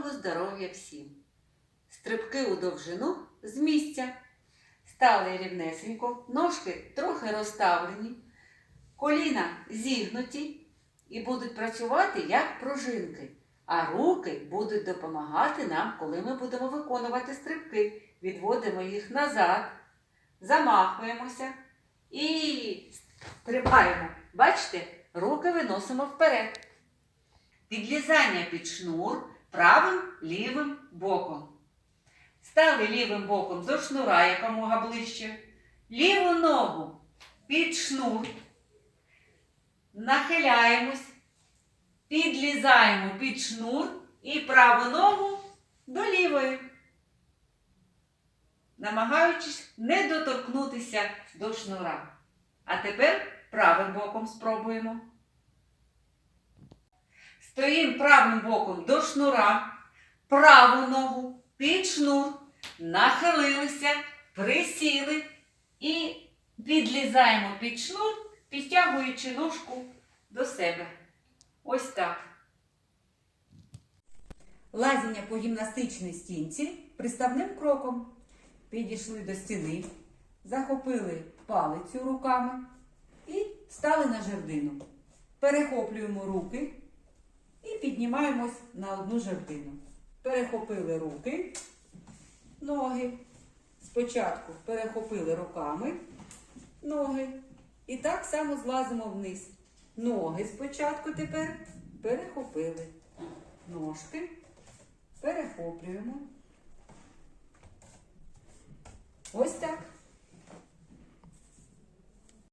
доброго здоров'я всім! Стрибки у довжину з місця. Стали рівнесенько, ножки трохи розставлені, коліна зігнуті і будуть працювати як пружинки. А руки будуть допомагати нам, коли ми будемо виконувати стрибки. Відводимо їх назад, замахуємося і стрибаємо. Бачите, руки виносимо вперед. Підлізання під шнур правим лівим боком. Стали лівим боком до шнура якомога ближче. Ліву ногу під шнур. Нахиляємось, підлізаємо під шнур і праву ногу до лівої. Намагаючись не доторкнутися до шнура. А тепер правим боком спробуємо. Стоїмо правим боком до шнура, праву ногу під шнур, нахилилися, присіли і підлізаємо під шнур, підтягуючи ножку до себе. Ось так. Лазіння по гімнастичній стінці приставним кроком. Підійшли до стіни, захопили палицю руками і стали на жердину. Перехоплюємо руки і піднімаємось на одну жердину. Перехопили руки, ноги. Спочатку перехопили руками ноги. І так само злазимо вниз. Ноги спочатку тепер перехопили. Ножки перехоплюємо. Ось так.